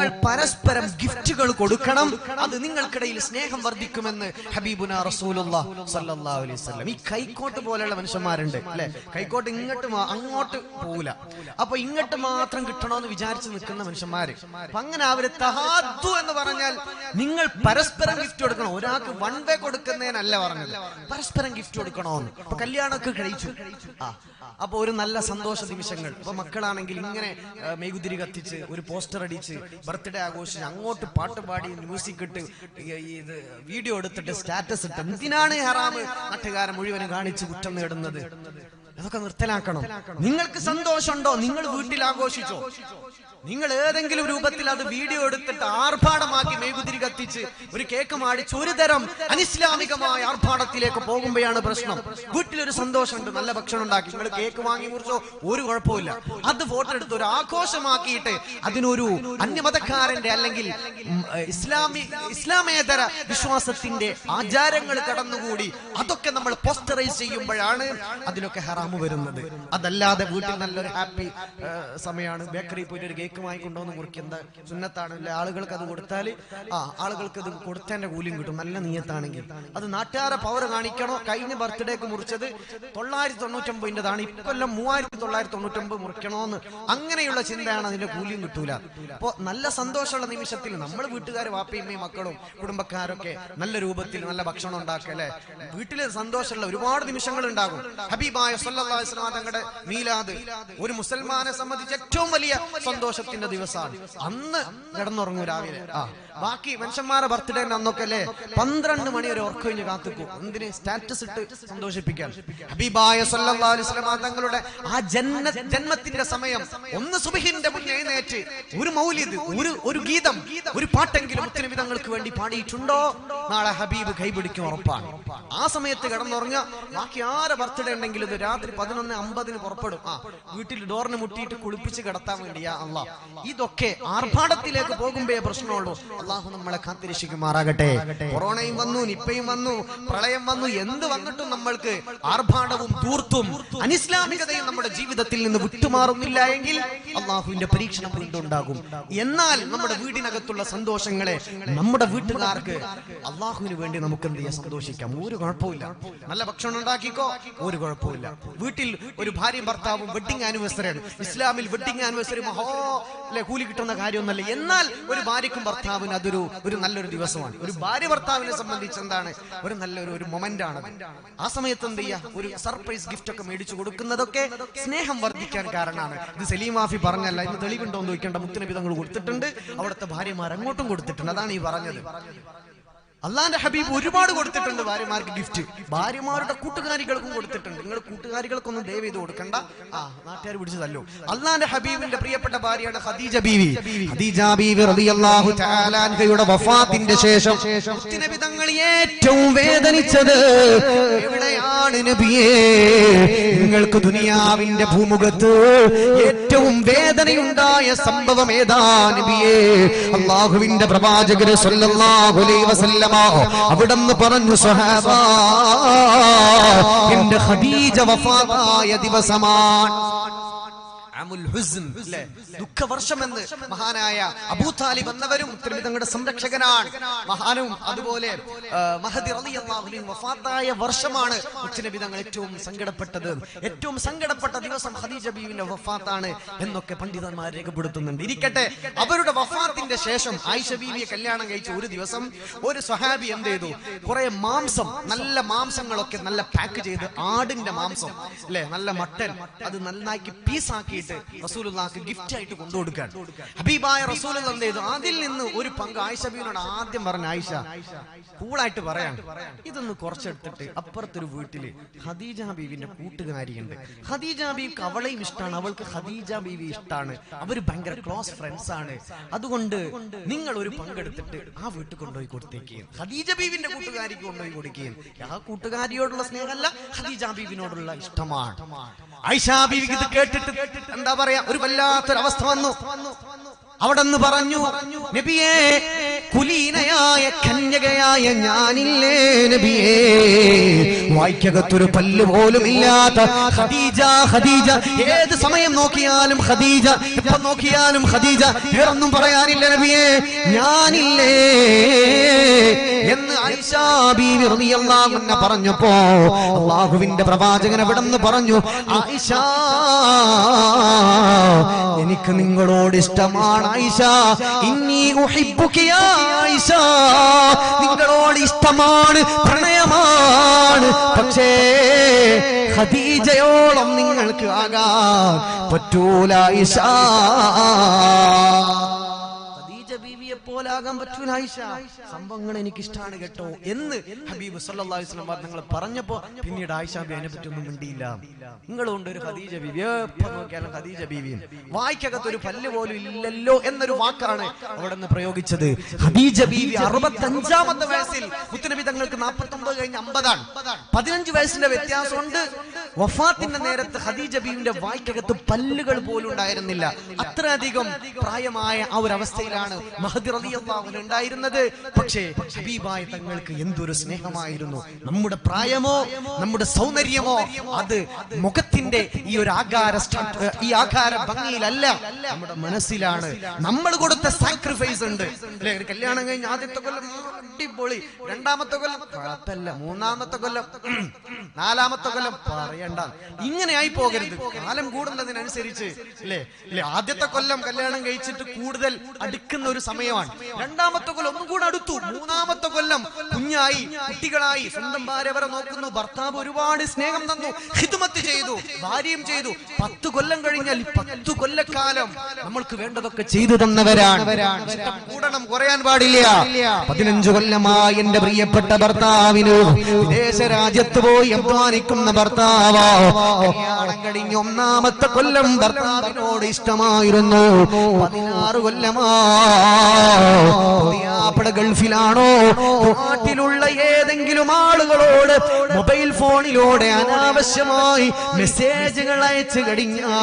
നിങ്ങൾ പരസ്പരം ഗിഫ്റ്റുകൾ കൊടുക്കണം. അത് നിങ്ങൾക്കിടയിൽ സ്നേഹം വർദ്ധിക്കുമെന്ന് ഹബീബുന ഈ കൈക്കോട്ട് പോലെയുള്ള മനുഷ്യന്മാരുണ്ട് അല്ലെ? കൈക്കോട്ട് ഇങ്ങോട്ട് അങ്ങോട്ട് പോവില്ല അപ്പൊ ഇങ്ങോട്ട് മാത്രം കിട്ടണമെന്ന് വിചാരിച്ച് നിൽക്കുന്ന മനുഷ്യന്മാര്. അപ്പൊ അങ്ങനെ അവർ തഹാദു എന്ന് പറഞ്ഞാൽ നിങ്ങൾ പരസ്പരം ഗിഫ്റ്റ് കൊടുക്കണം. ഒരാൾക്ക് വൺ വേ കൊടുക്കുന്നതിനല്ല പറഞ്ഞത്. പരസ്പരം ഗിഫ്റ്റ് കൊടുക്കണമെന്ന് അപ്പൊ കല്യാണമൊക്കെ കഴിച്ചു. ആ അപ്പൊ ഒരു നല്ല സന്തോഷ നിമിഷങ്ങൾ. അപ്പൊ മക്കളാണെങ്കിൽ ഇങ്ങനെ മെയ്കുതിരി കത്തിച്ച് ഒരു പോസ്റ്റർ അടിച്ച് ബർത്ത്ഡേ ആഘോഷിച്ച് അങ്ങോട്ട് പാട്ട് പാടി മ്യൂസിക് ഇട്ട് ഇത് വീഡിയോ എടുത്തിട്ട് സ്റ്റാറ്റസ് ഇട്ട്. എന്തിനാണ് ഹറാമ്? നാട്ടുകാരെ മുഴുവനും കാണിച്ച് കുറ്റം നേടുന്നത്. അതൊക്കെ നിർത്തലാക്കണം. നിങ്ങൾക്ക് സന്തോഷമുണ്ടോ? നിങ്ങൾ വീട്ടിൽ ആഘോഷിച്ചോ? നിങ്ങൾ ഏതെങ്കിലും രൂപത്തിൽ അത് വീഡിയോ എടുത്തിട്ട് ആർഭാടമാക്കി മെഴുകുതിരി കത്തിച്ച് ഒരു കേക്ക് മാടിച്ച് ഒരു തരം അനിസ്ലാമികമായ ആർഭാടത്തിലേക്ക് പോകുമ്പോഴാണ് പ്രശ്നം. വീട്ടിലൊരു സന്തോഷമുണ്ട് നല്ല ഭക്ഷണം ഉണ്ടാക്കി. നിങ്ങൾ കേക്ക് വാങ്ങി മുറിച്ചോ? ഒരു കുഴപ്പമില്ല. അത് ഫോട്ടോ എടുത്ത് ഒരു ആഘോഷമാക്കിയിട്ട് അതിനൊരു അന്യമതക്കാരന്റെ അല്ലെങ്കിൽ ഇസ്ലാമി ഇസ്ലാമേതര വിശ്വാസത്തിന്റെ ആചാരങ്ങൾ കടന്നുകൂടി അതൊക്കെ നമ്മൾ പോസ്റ്ററൈസ് ചെയ്യുമ്പോഴാണ് അതിലൊക്കെ ഹറാമ് വരുന്നത്. അതല്ലാതെ വീട്ടിൽ നല്ലൊരു ഹാപ്പി സമയമാണ്. ബേക്കറി പോയിട്ട് ഒരു കേക്ക് വാങ്ങിക്കൊണ്ടുവന്ന് മുറിക്കുന്നത് സുന്നത്താണ്. അല്ലെ? ആളുകൾക്ക് അത് കൊടുത്താൽ ആ ആളുകൾക്ക് അത് കൊടുത്തതിന്റെ കൂലിയും കിട്ടും. നല്ല നീയത്താണെങ്കിൽ. അത് നാട്ടുകാരെ പവർ കാണിക്കണോ? കഴിഞ്ഞ ബർത്ത്ഡേക്ക് മുറിച്ചത് തൊള്ളായിരത്തി തൊണ്ണൂറ്റൊമ്പതിന്റെതാണ് ഇപ്പെല്ലാം മൂവായിരത്തി തൊള്ളായിരത്തി തൊണ്ണൂറ്റൊമ്പത് മുറിക്കണോന്ന്. അങ്ങനെയുള്ള ചിന്തയാണ് അതിന്റെ കൂലിയും കിട്ടൂല. അപ്പോ നല്ല സന്തോഷമുള്ള നിമിഷത്തിൽ നമ്മൾ വീട്ടുകാർ വാപ്പയമ്മയും മക്കളും കുടുംബക്കാരൊക്കെ നല്ല രൂപത്തിൽ നല്ല ഭക്ഷണം ഉണ്ടാക്കുക അല്ലെ? വീട്ടിൽ സന്തോഷമുള്ള ഒരുപാട് നിമിഷങ്ങൾ ഉണ്ടാകും. ഹബീബായ വസല്ലം തങ്ങളുടെ മീലാദ് ഒരു മുസൽമാനെ സംബന്ധിച്ച് ഏറ്റവും വലിയ സന്തോഷത്തിന്റെ ദിവസമാണ്. അന്ന് കിടന്നുറങ്ങും രാവിലെ. ആ ബാക്കി മനുഷ്യന്മാരെ ബർത്ത്ഡേ അന്നൊക്കെ അല്ലേ? പന്ത്രണ്ട് മണി വരെ ഓർക്ക് കഴിഞ്ഞ് കാത്തുക്കൂ. എന്തിന്? സ്റ്റാറ്റസ് ഇട്ട് സന്തോഷിപ്പിക്കാൻ. ഹബീബായ വസല്ലം തങ്ങളുടെ ആ ജന്മ ജന്മത്തിന്റെ സമയം. ഒന്ന് സുബിഹിന്റെ മുന്നേ എഴുന്നേറ്റ് ഒരു മൗലിദ് ഒരു ഒരു ഗീതം ഒരു പാട്ടെങ്കിലും മുത്തനബി തങ്ങൾക്ക് വേണ്ടി പാടിയിട്ടുണ്ടോ? നാളെ ഹബീബ് കൈപിടിക്കും ഉറപ്പാണ്. ആ സമയത്ത് കിടന്നുറങ്ങ ബാക്കി ആരെ ബർത്ത്ഡേ ഉണ്ടെങ്കിലും ഇത് രാത്രി പതിനൊന്ന് അമ്പതിന് പുറപ്പെടും. ആ വീട്ടിൽ ഡോറിന് മുട്ടിയിട്ട് കുളിപ്പിച്ച് കിടത്താൻ വേണ്ടിയാ അള്ളാഹ്. ഇതൊക്കെ ആർഭാടത്തിലേക്ക് പോകുമ്പോഴേ പ്രശ്നമുള്ളൂ. അള്ളാഹു നമ്മളെ കാത്തിരക്ഷിക്കുമാറാകട്ടെ. കൊറോണയും വന്നു നിപ്പയും വന്നു പ്രളയം വന്നു എന്ത് വന്നിട്ടും നമ്മൾക്ക് ആർഭാടവും തൂർത്തും അനിസ്ലാമികതയും നമ്മുടെ ജീവിതത്തിൽ നിന്ന് വിട്ടുമാറുന്നില്ല എങ്കിൽ അള്ളാഹുവിന്റെ പരീക്ഷണം വീണ്ടുണ്ടാകും എന്നാൽ നമ്മുടെ വീടിനകത്തുള്ള സന്തോഷങ്ങളെ നമ്മുടെ വീട്ടുകാർക്ക് അള്ളാഹുവിന് വേണ്ടി നമുക്ക് എന്ത് ചെയ്യാം? സന്തോഷിക്കാം. ഒരു കുഴപ്പമില്ല നല്ല ഭക്ഷണം ഉണ്ടാക്കിക്കോ. ഒരു കുഴപ്പമില്ല വീട്ടിൽ ഒരു ഭാര്യയും ഭർത്താവും വെഡിങ് ആനിവേഴ്സറിയാണ് ഇസ്ലാമിൽ വെഡിങ് ആനിവേഴ്സറി മഹോ അല്ലെ? കൂലി കിട്ടുന്ന കാര്യമൊന്നല്ല എന്നാൽ ഒരു ഭാര്യക്കും ഭർത്താവിന് അതൊരു ഒരു നല്ലൊരു ദിവസമാണ്. ഒരു ഭാര്യ ഭർത്താവിനെ സംബന്ധിച്ച് എന്താണ്? ഒരു നല്ലൊരു ഒരു മൊമെന്റ് ആണ്. ആ സമയത്ത് എന്ത് ചെയ്യാ? ഒരു സർപ്രൈസ് ഗിഫ്റ്റ് ഒക്കെ മേടിച്ചു കൊടുക്കുന്നതൊക്കെ സ്നേഹം വർദ്ധിക്കാൻ കാരണമാണ്. ഇത് സലീം മാഫി പറഞ്ഞല്ല ഇന്ന് തെളിവുണ്ടോ എന്ന് ചോദിക്കേണ്ട മുത്തനബി തങ്ങൾ കൊടുത്തിട്ടുണ്ട്. അവിടുത്തെ ഭാര്യമാർ അങ്ങോട്ടും കൊടുത്തിട്ടുണ്ട്. അതാണ് ഈ പറഞ്ഞത്. അള്ളാന്റെ ഹബീബ് ഒരുപാട് കൊടുത്തിട്ടുണ്ട് ഭാര്യമാർക്ക് ഗിഫ്റ്റ് ഭാര്യമാരുടെ കൂട്ടുകാരികൾക്കും കൊടുത്തിട്ടുണ്ട്. നിങ്ങൾ കൂട്ടുകാരികൾക്കൊന്നും ദയവ് ചെയ്ത് കൊടുക്കണ്ട. ആ നാട്ടുകാർ പിടിച്ച് തല്ലോ അള്ളാന്റെ ഹബീബിന്റെ പ്രിയപ്പെട്ട ഭാര്യയാണ് ഖദീജ ബീവി. ഖദീജ ബീവി റളിയല്ലാഹു തആല അൻഹയുടെ വഫാത്തിന്റെ ശേഷം മുത്തുനബി തങ്ങൾ ഏറ്റവും വേദനിച്ചത് എവിടെയാണ് നബിയേ? നിങ്ങൾക്ക് ദുനിയാവിന്റെ ഭൂമുഖത്ത് ഏറ്റവും വേദനയുണ്ടായ സംഭവം ഏതാ നബിയേ? അള്ളാഹുവിന്റെ പ്രവാചകര് സല്ലല്ലാഹു അലൈഹി വസല്ലമ അവിടെന്ന് പറഞ്ഞു സഹാബ എന്റെ ഖദീജ വഫാതായ ദിവസമാണ്. അമുൽ എന്ന് മഹാനായ അബൂ താലിബ് എന്നവരും തങ്ങളുടെ സംരക്ഷകനാണ്. മഹാനും അതുപോലെ മഹദി വഫാത്തായ വർഷമാണ് ഉച്ചനബിതങ്ങൾ തങ്ങൾ ഏറ്റവും സങ്കടപ്പെട്ടത്. ഏറ്റവും സങ്കടപ്പെട്ട ദിവസം ഖദീജ ബീവിന്റെ വഫാത്താണ് എന്നൊക്കെ പണ്ഡിതന്മാർ രേഖപ്പെടുത്തുന്നുണ്ട്. ഇരിക്കട്ടെ അവരുടെ വഫാത്തിന്റെ ശേഷം ആയിഷ ബീവിയെ കല്യാണം കഴിച്ച ഒരു ദിവസം ഒരു സ്വഹാബി എന്ത് ചെയ്തു? കുറെ മാംസം നല്ല മാംസങ്ങളൊക്കെ നല്ല പാക്ക് ചെയ്ത് ആടിന്റെ മാംസം അല്ലെ നല്ല മട്ടൻ അത് നന്നാക്കി പീസാക്കിയിട്ട് റസൂലുള്ളാഹിക്ക് ഗിഫ്റ്റ് ആയിട്ട് കൊണ്ടുകൊടുക്കാൻ ഹബീബായ റസൂൽ അതിൽ നിന്ന് ഒരു പങ്ക് ആയിഷ ബീവിനോട് ആദ്യം പറഞ്ഞ ആയിഷ കൂളായിട്ട് പറയാം ഇതൊന്ന് കുറച്ചെടുത്തിട്ട് അപ്പുറത്തൊരു വീട്ടിൽ ഹദീജ ബീവിന്റെ കൂട്ടുകാരിയുണ്ട്. ഹദീജ ബീവിക്ക് അവളെയും ഇഷ്ടമാണ് അവൾക്ക് ഹദീജ ബീവി ഇഷ്ടമാണ് അവർ ഭയങ്കര ക്ലോസ് ഫ്രണ്ട്സ് ആണ് അതുകൊണ്ട് നിങ്ങൾ ഒരു പങ്കെടുത്തിട്ട് ആ വീട്ടിൽ കൊണ്ടുപോയി കൊടുത്തേക്കുകയും ഹദീജ ബീവിന്റെ കൂട്ടുകാരിക്ക് കൊണ്ടുപോയി കൊടുക്കുകയും. ആ കൂട്ടുകാരിയോടുള്ള സ്നേഹമല്ല ഹദീജ ബീവിനോടുള്ള ഇഷ്ടമാണ്. ഐഷാ ഇത് കേട്ടിട്ട് എന്താ പറയാ? ഒരു വല്ലാത്തൊരവസ്ഥ വന്നു. അവിടെ നിന്ന് പറഞ്ഞു നബിയേ കുലീനയായ കന്യകയായ ഞാനില്ലേ നബിയേ? വായിക്കകത്തൊരു പല്ല് പോലും ഇല്ലാത്ത ഖദീജ ഖദീജ ഏത് സമയം നോക്കിയാലും ഖദീജ എപ്പോ നോക്കിയാലും ഖദീജ വേറൊന്നും പറയാനില്ല നബിയേ ഞാനില്ലേ? എന്ന് ആയിഷാ ബീവി റളിയല്ലാഹു അൻഹ പറഞ്ഞപ്പോ അള്ളാഹുവിന്റെ പ്രവാചകൻ അവിടെ നിന്ന് പറഞ്ഞു ആയിഷ എനിക്ക് നിങ്ങളോട് ഇഷ്ടമാണ് ആയിഷ ഇന്നി ആയിഷ നിങ്ങളോട് ഇഷ്ടമാണ് പ്രണയമാണ്. പക്ഷേ ഖദീജയോളം നിങ്ങൾക്ക് ആകാൻ പറ്റൂല ആയിഷ. ബീവിയെ പോലാകാൻ പറ്റൂല ആയിഷ. സംഭവങ്ങൾ എനിക്ക് ഇഷ്ടമാണ് കേട്ടോ എന്ന് ഹബീബ് സല്ലല്ലാഹു അലൈഹി വസല്ലം പറഞ്ഞപ്പോ പിന്നീട് ആയിഷ ബി അതിനെ പറ്റി ഒന്നും മിണ്ടിയില്ല. നിങ്ങളുണ്ട് ഒരു ഖദീജ ബീവി നോക്കിയാലും ഖദീജ ബീവി വായിക്കകത്ത് ഒരു പല്ല് പോലും ഇല്ലല്ലോ എന്നൊരു വാക്കാണ് അവിടെ നിന്ന് പ്രയോഗിച്ചത്. ഖദീജ ബീവി അറുപത്തഞ്ചാമത്തെ വയസ്സിൽ മുത്തനബി തങ്ങൾക്ക് നാൽപ്പത്തി ഒമ്പത് കഴിഞ്ഞ് അമ്പതാണ്. പതിനഞ്ച് വയസ്സിന്റെ വ്യത്യാസമുണ്ട്. വഫാത്തിന്റെ നേരത്ത് ഖദീജ ബീവിന്റെ വായ്ക്കകത്ത് പല്ലുകൾ പോലും ഉണ്ടായിരുന്നില്ല. അത്രയധികം പ്രായമായ ആ ഒരു അവസ്ഥയിലാണ് മഹദി റളിയല്ലാഹു അൻഹു ഉണ്ടായിരുന്നത്. പക്ഷേ ഹബീബായ തങ്ങൾക്ക് എന്തൊരു സ്നേഹമായിരുന്നു. നമ്മുടെ പ്രായമോ നമ്മുടെ സൗന്ദര്യമോ അത് മുഖത്തിന്റെ ഈ ഒരു ആകാര ഈ ആകാര ഭംഗിയിലല്ല. നമ്മുടെ മനസ്സിലാണ്. നമ്മൾ കൊടുത്ത സാക്രിഫൈസ് ഉണ്ട്. അല്ലെ? ഒരു കല്യാണം കഴിഞ്ഞ് ആദ്യത്തെ കൊല്ലം അടിപൊളി. രണ്ടാമത്തെ കൊല്ലം കുഴപ്പമില്ല. മൂന്നാമത്തെ കൊല്ലം നാലാമത്തെ കൊല്ലം പറയണ്ട. ഇങ്ങനെ ആയി പോകരുത്. കാലം കൂടുന്നതിനനുസരിച്ച്. അല്ലേ? അല്ലെ? ആദ്യത്തെ കൊല്ലം കല്യാണം കഴിച്ചിട്ട് കൂടുതൽ അടുക്കുന്ന ഒരു സമയമാണ്. രണ്ടാമത്തെ കൊല്ലം ഒന്നും കൂടെ അടുത്തു. മൂന്നാമത്തെ കൊല്ലം കുഞ്ഞായി കുട്ടികളായി സ്വന്തം ഭാര്യ വരെ നോക്കുന്നു. ഭർത്താവ് ഒരുപാട് സ്നേഹം തന്നു. ഹിതുമത്ത് ചെയ്തു. ഭാര്യയും ചെയ്തു. പത്ത് കൊല്ലം കഴിഞ്ഞാൽ പത്ത് കൊല്ലക്കാലം നമ്മൾക്ക് വേണ്ടതൊക്കെ ചെയ്തു തന്നവരാണ്. കൂടണം കുറയാൻ പാടില്ല. പതിനഞ്ചു കൊല്ലമായി എന്റെ പ്രിയപ്പെട്ട ഭർത്താവിന് വിദേശ രാജ്യത്ത് പോയി അധ്വാനിക്കുന്ന ഭർത്താവ്. ഒന്നാമത്തെ കൊല്ലം ഭർത്താവിനോട് ഇഷ്ടമായിരുന്നു. പതിനാറ് കൊല്ലമാ. ഗൾഫിലാണോ? നാട്ടിലുള്ള ഏതെങ്കിലും ആളുകളോട് മൊബൈൽ ഫോണിലൂടെ അനാവശ്യമായി മെസ്സേജുകൾ അയച്ചു കഴിഞ്ഞാ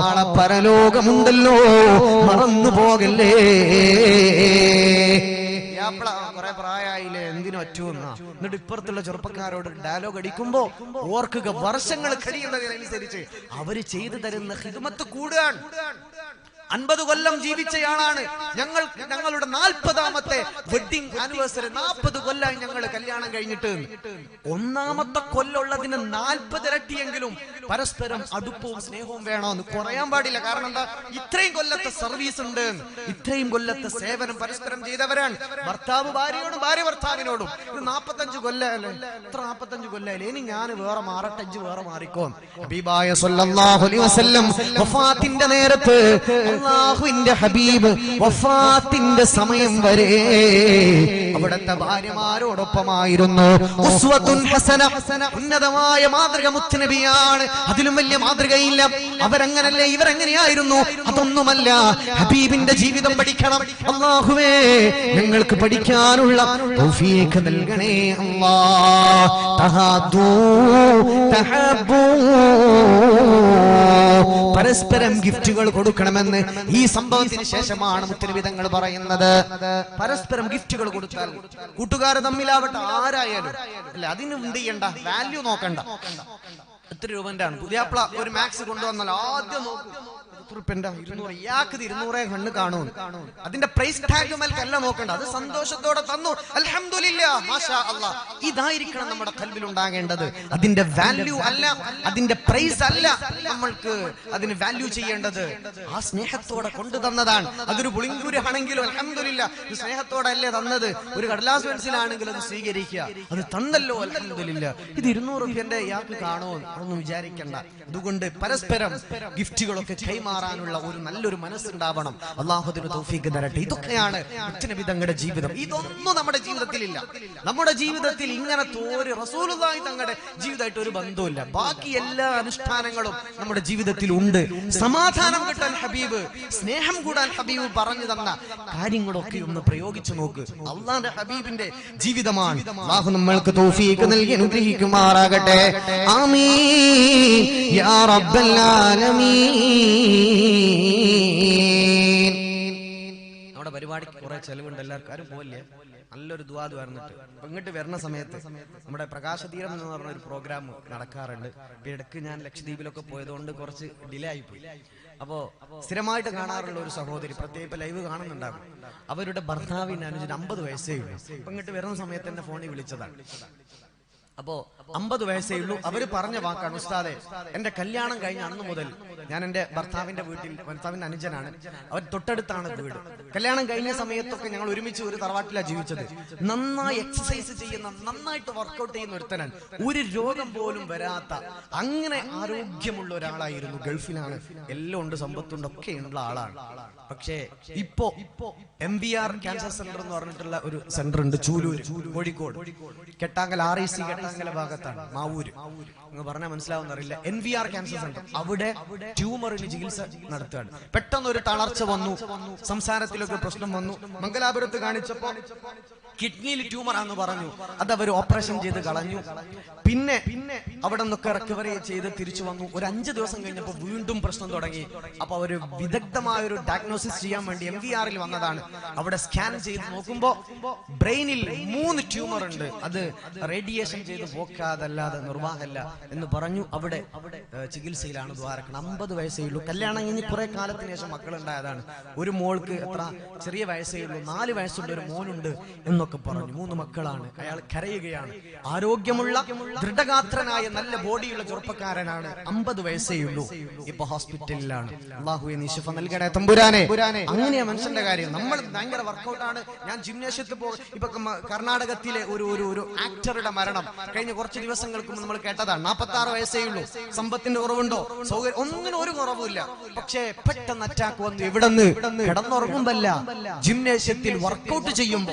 നാളെ പരലോകമുണ്ടല്ലോ. മറന്നു പോകല്ലേ? കുറെ പ്രായമായില്ലേ എന്തിനു പറ്റുമെന്ന? എന്നിട്ട് ഇപ്പുറത്തുള്ള ചെറുപ്പക്കാരോട് ഡയലോഗ് അടിക്കുമ്പോ ഓർക്കുക വർഷങ്ങൾ കഴിയുന്നതിനനുസരിച്ച് അവർ ചെയ്തു തരുന്ന ഹിതമത്ത് കൂടുകയാണ്. അൻപത് കൊല്ലം ജീവിച്ചയാളാണ്. ഞങ്ങൾ ഞങ്ങളുടെ നാൽപ്പതാമത്തെ വെഡിങ് ആനിവേഴ്സറി നാൽപ്പത് കൊല്ലം ഞങ്ങൾ കല്യാണം കഴിഞ്ഞിട്ട്. ഒന്നാമത്തെ കൊല്ലുള്ളതിന് നാൽപ്പത് ഇരട്ടിയെങ്കിലും പരസ്പരം അടുപ്പവും സ്നേഹവും വേണമെന്ന് കുറയാൻ പാടില്ല. കാരണം എന്താ? ഇത്രയും കൊല്ലത്തെ സർവീസ് ഉണ്ട്. ഇത്രയും കൊല്ലത്തെ സേവനം പരസ്പരം ചെയ്തവരാണ്. ഭർത്താവ് ഭാര്യയോടും ഭാര്യ ഭർത്താവിനോടും. ഇത് നാൽപ്പത്തഞ്ച് കൊല്ലല്ലേ ഇത്ര നാൽപ്പത്തഞ്ച് കൊല്ലല്ലേ ഇനി ഞാൻ വേറെ മാറട്ടെ ഇജ്ജ് വേറെ മാറിക്കോ. നേരത്ത് അള്ളാഹുവിന്റെ ഹബീബ് വഫാത്തിന്റെ സമയം വരെ അവിടുത്തെ ഭാര്യമാരോടൊപ്പമായിരുന്നു. ഉന്നതമായ മാതൃക മുത്തനബിയാണ് അതിലും വലിയ മാതൃകയില്ല. അവരങ്ങനല്ലേ ഇവരെങ്ങനെയായിരുന്നു. അതൊന്നുമല്ല ഹബീബിന്റെ ജീവിതം പഠിക്കണം. അള്ളാഹുവേ ഞങ്ങൾക്ക് പഠിക്കാനുള്ള തൗഫീഖ് നൽകണേ പരസ്പരം ഗിഫ്റ്റുകൾ കൊടുക്കണമെന്ന് ഈ സംഭവത്തിന് ശേഷമാണ് മുത്തരവിധങ്ങൾ പറയുന്നത്. പരസ്പരം ഗിഫ്റ്റുകൾ കൊടുത്താൽ കൂട്ടുകാർ തമ്മിലാവട്ടെ ആരായാലും. അല്ല അതിന് എന്ത് ചെയ്യണ്ട? വാല്യൂ നോക്കണ്ട. എത്ര രൂപന്റെ ആണ്? ഒരു മാക്സ് കൊണ്ടുവന്നാൽ ആദ്യം നോക്കും. ഇയാൾക്ക് കണ്ണ് കാണൂ. അതിന്റെ പ്രൈസ് ടാഗ് അത് സന്തോഷത്തോടെ തന്നു. ഇതായിരിക്കണം നമ്മുടെ കൽവിൽ ഉണ്ടാകേണ്ടത്. അതിന്റെ വാല്യൂ അല്ല അതിന്റെ പ്രൈസ് അല്ല നമ്മൾക്ക് അതിന് വാല്യൂ ചെയ്യേണ്ടത്. ആ സ്നേഹത്തോടെ കൊണ്ടു തന്നതാണ്. അതൊരു പുളിങ്കൂരി ആണെങ്കിലും അൽഹംദുലില്ല ഇത് സ്നേഹത്തോടെ അല്ലേ തന്നത്. ഒരു കടലാസ് പെൻസിലാണെങ്കിൽ അത് സ്വീകരിക്കുക. അത് തന്നല്ലോ അലഹമില്ല ഇത് ഇരുന്നൂറ് റുപ്യന്റെ ഇയാൾക്ക് കാണോ അതൊന്നും വിചാരിക്കണ്ട. അതുകൊണ്ട് പരസ്പരം ഗിഫ്റ്റുകളൊക്കെ കൈമാറാനുള്ള ഒരു നല്ലൊരു മനസ്സുണ്ടാവണം. അള്ളാഹുദിന് തോഫീക്ക് തരട്ടെ. ഇതൊക്കെയാണ് മുത്തനബി തങ്ങളുടെ ജീവിതം. ഇതൊന്നും നമ്മുടെ ജീവിതത്തിലില്ല. നമ്മുടെ ജീവിതത്തിൽ ഇങ്ങനെ തോര് റസൂലുള്ളാഹി തങ്ങളുടെ ജീവിതമായിട്ട് ഒരു ബന്ധവുമില്ല. ബാക്കി എല്ലാ അനുഷ്ഠാനങ്ങളും നമ്മുടെ ജീവിതത്തിൽ ഉണ്ട്. സമാധാനം കിട്ടാൻ ഹബീബ് സ്നേഹം കൂടാൻ ഹബീബ് പറഞ്ഞു തന്ന കാര്യങ്ങളൊക്കെ ഒന്ന് പ്രയോഗിച്ചു നോക്ക്. അള്ളാന്റെ ഹബീബിന്റെ ജീവിതമാണ്. അള്ളാഹു നമ്മൾക്ക് തോഫീക്ക് നൽകി അനുഗ്രഹിക്കുമാറാകട്ടെ. ആമീൻ. യാ റബ്ബൽ ആലമീൻ. പരിപാടിക്ക് കുറെ ചെലവുണ്ട് എല്ലാവർക്കും ആരും നല്ലൊരു ദ്വാദ് വരുന്നിട്ട് അപ്പൊ ഇങ്ങോട്ട് വരുന്ന സമയത്ത് നമ്മുടെ പ്രകാശതീരം എന്ന് പറഞ്ഞ ഒരു പ്രോഗ്രാം നടക്കാറുണ്ട്. ഇടയ്ക്ക് ഞാൻ ലക്ഷദ്വീപിലൊക്കെ പോയതുകൊണ്ട് കുറച്ച് ഡിലേ ആയിപ്പോയി അപ്പോ സ്ഥിരമായിട്ട് കാണാറുള്ള ഒരു സഹോദരി പ്രത്യേക ലൈവ് കാണുന്നുണ്ടാകും. അവരുടെ ഭർത്താവിന് അനുജന് അമ്പത് വയസ്സേ ഉള്ളൂ. അപ്പൊ ഇങ്ങോട്ട് വരുന്ന സമയത്ത് എന്നെ ഫോണിൽ വിളിച്ചതാണ്. അപ്പോ അമ്പത് വയസ്സേ ഉള്ളൂ. അവർ പറഞ്ഞ വാക്കാണ് ഉസ്താദെ എന്റെ കല്യാണം കഴിഞ്ഞ അന്ന് മുതൽ ഞാൻ എന്റെ ഭർത്താവിന്റെ വീട്ടിൽ ഭർത്താവിന്റെ അനുജനാണ്. അവർ തൊട്ടടുത്താണ് വീട്. കല്യാണം കഴിഞ്ഞ സമയത്തൊക്കെ ഞങ്ങൾ ഒരുമിച്ച് ഒരു തറവാട്ടിലാണ് ജീവിച്ചത്. നന്നായി എക്സസൈസ് ചെയ്യുന്ന നന്നായിട്ട് വർക്കൗട്ട് ചെയ്യുന്ന ഒരുത്തനാണ്. ഒരു രോഗം പോലും വരാത്ത അങ്ങനെ ആരോഗ്യമുള്ള ഒരാളായിരുന്നു. ഗൾഫിലാണ്. എല്ലാം ഉണ്ട് സമ്പത്തുണ്ട് ഒക്കെ ഉള്ള ആളാണ്. പക്ഷേ ഇപ്പോ ഇപ്പോ M B R cancer centre എന്ന് പറഞ്ഞിട്ടുള്ള ഒരു സെന്റർ ഉണ്ട് Chooloor Kozhikode. Kettangal R I C കെട്ടാങ്കല ഭാഗത്താണ്. മാവൂര്. എന്ന് പറഞ്ഞാൽ മനസ്സിലാവുന്നറിയില്ല N V R cancer centre അവിടെ ട്യൂമറിന് ചികിത്സ നടത്തുകയാണ്. പെട്ടെന്ന് ഒരു തളർച്ച വന്നു. സംസാരത്തിലൊക്കെ പ്രശ്നം വന്നു. മംഗലാപുരത്ത് കാണിച്ചപ്പോ കിഡ്നിയിൽ ട്യൂമർ ആണെന്ന് പറഞ്ഞു. അത് അവർ ഓപ്പറേഷൻ ചെയ്ത് കളഞ്ഞു. പിന്നെ പിന്നെ അവിടെ നിന്നൊക്കെ റിക്കവറി ചെയ്ത് തിരിച്ചു വന്നു. ഒരു അഞ്ച് ദിവസം കഴിഞ്ഞപ്പോൾ വീണ്ടും പ്രശ്നം തുടങ്ങി. അപ്പൊ അവർ വിദഗ്ധമായ ഒരു ഡയഗ്നോസിസ് ചെയ്യാൻ വേണ്ടി എം വി ആറിൽ വന്നതാണ്. അവിടെ സ്കാൻ ചെയ്ത് നോക്കുമ്പോ ബ്രെയിനിൽ മൂന്ന് ട്യൂമർ ഉണ്ട്. അത് റേഡിയേഷൻ ചെയ്ത് പോക്കാതല്ലാതെ നിർവാഹമല്ല. എന്ന് പറഞ്ഞു അവിടെ ചികിത്സയിലാണ് ദ്വാരക്കണം അമ്പത് വയസ്സേ ഉള്ളൂ. കല്യാണം കഴിഞ്ഞ് കുറെ കാലത്തിന് ശേഷം മക്കളുണ്ടായതാണ്. ഒരു മോൾക്ക് എത്ര ചെറിയ വയസ്സേ ഉള്ളൂ. നാല് വയസ്സുള്ള ഒരു മോനുണ്ട് എന്നൊക്കെ പറഞ്ഞു. മൂന്ന് മക്കളാണ്. അയാൾ കരയുകയാണ്. ആരോഗ്യമുള്ള ദൃഢഗാത്രനായ നല്ല ബോഡിയുള്ള ചെറുപ്പക്കാരനാണ്. അമ്പത് വയസ്സേ ഉള്ളൂ. ഇപ്പൊ ഹോസ്പിറ്റലിലാണ്. അള്ളാഹുവെ നീ ശിഫ നൽകണേ. തമ്പുരാനെ അങ്ങനെയാ മനുഷ്യന്റെ കാര്യം. നമ്മൾ ഭയങ്കര വർക്കൗട്ടാണ്. ഞാൻ ജിംനേഷ്യത്തിൽ പോകും. ഇപ്പൊ കർണാടകത്തിലെ ഒരു ഒരു ആക്ടറുടെ മരണം കഴിഞ്ഞ കുറച്ച് ദിവസങ്ങൾക്ക് നമ്മൾ കേട്ടതാണ്. നാൽപ്പത്തി ആറ് വയസ്സേ ഉള്ളൂ. സമ്പത്തിന്റെ കുറവുണ്ടോ? സൗകര്യം ഒന്നിനും ഒരു കുറവുമില്ല. പക്ഷേ പെട്ടെന്ന് അറ്റാക്ക് വന്നു എവിടെന്ന് കിടന്നുറങ്ങുമ്പല്ല ജിംനേഷ്യത്തിൽ വർക്കൗട്ട് ചെയ്യുമ്പോ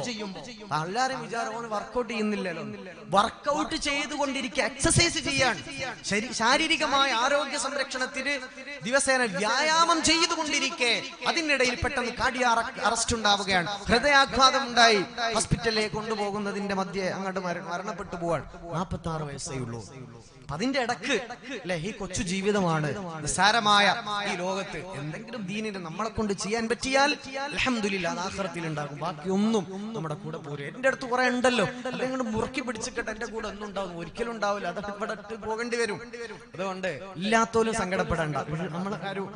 എല്ലാരും വിചാരമാണ് വർക്കൗട്ട് ചെയ്യുന്നില്ലല്ലോ. വർക്കൗട്ട് ചെയ്തുകൊണ്ടിരിക്കുക എക്സസൈസ് ചെയ്യാൻ. ശരി ശാരീരികമായ ആരോഗ്യ സംരക്ഷണത്തിന് ദിവസേന വ്യായാമം ചെയ്തുകൊണ്ടിരിക്കെ. അതിനിടയിൽ പെട്ടെന്ന് കാർഡിയ അറസ്റ്റ് ഉണ്ടാവുകയാണ്. ഹൃദയാഘാതം ഉണ്ടായി ഹോസ്പിറ്റലിലേക്ക് കൊണ്ടുപോകുന്നതിന്റെ മധ്യേ അങ്ങോട്ട് മര- മരണപ്പെട്ടു പോവാൻ നാൽപ്പത്തി ആറ് വയസ്സേ ഉള്ളൂ. അതിന്റെ ഇടയ്ക്ക് അല്ലെ ഈ കൊച്ചു ജീവിതമാണ് നിസ്സാരമായ ഈ ലോകത്ത് എന്തെങ്കിലും ദീനിന് നമ്മളെ കൊണ്ട് ചെയ്യാൻ പറ്റിയാൽ അലഹമില്ല അത് ആഹ്റത്തിൽ ഉണ്ടാകും ബാക്കിയൊന്നും നമ്മുടെ കൂടെ പോരും. എന്റെ അടുത്ത് കുറെ ഉണ്ടല്ലോ. എന്തെങ്കിലും മുറുക്കി പിടിച്ചിട്ട് എന്റെ കൂടെ ഒന്നും ഉണ്ടാവും. ഒരിക്കലും ഉണ്ടാവില്ല. അത് ഇവിടെ പോകേണ്ടി വരും. അതുകൊണ്ട് ഇല്ലാത്തോലും സങ്കടപ്പെടേണ്ട. നമ്മളെ ഒരു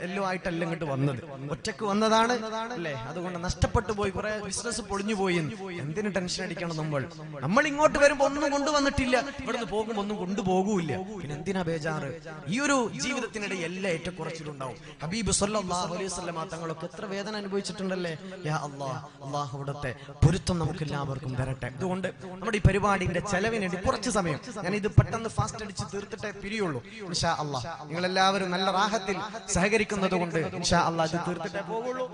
എല്ലോ ആയിട്ടല്ല ഇങ്ങോട്ട് വന്നത്. ഒറ്റയ്ക്ക് വന്നതാണ് അല്ലേ? അതുകൊണ്ട് നഷ്ടപ്പെട്ടു പോയി. കുറെ ബിസിനസ് പൊളിഞ്ഞു പോയി എന്തിനു ടെൻഷൻ അടിക്കണം നമ്മൾ? നമ്മൾ ഇങ്ങോട്ട് വരുമ്പോ ഒന്നും കൊണ്ടുവന്നിട്ടില്ല. ഇവിടുന്ന് പോകുമ്പോ ഒന്നും കൊണ്ടുപോകൂല്ല പിന്നെ എന്തിനാ ബേജാറ്? ഈ ഒരു ജീവിതത്തിനിടെ എല്ലാം ഏറ്റക്കുറച്ചിലുണ്ടാവും ഹബീബ് സല്ലല്ലാഹു അലൈഹി തങ്ങളൊക്കെ എത്ര വേദന അനുഭവിച്ചിട്ടുണ്ടല്ലേ? യാ പൊരുത്തം നമുക്ക് എല്ലാവർക്കും തരട്ടെ അതുകൊണ്ട് നമ്മുടെ ഈ പരിപാടിന്റെ ചെലവിനുവേണ്ടി കുറച്ച് സമയം ഞാൻ ഇത് പെട്ടെന്ന് ഫാസ്റ്റ് അടിച്ച് തീർത്തിട്ടേ പിരിയുള്ളൂ. ഇൻഷാ അല്ലാഹ് നിങ്ങൾ എല്ലാവരും നല്ല റാഹത്തിൽ സഹകരിക്കുന്നത് കൊണ്ട് ഇൻഷാ അല്ലാഹ് ഇത് തീർത്തിട്ടേ പോകുള്ളൂ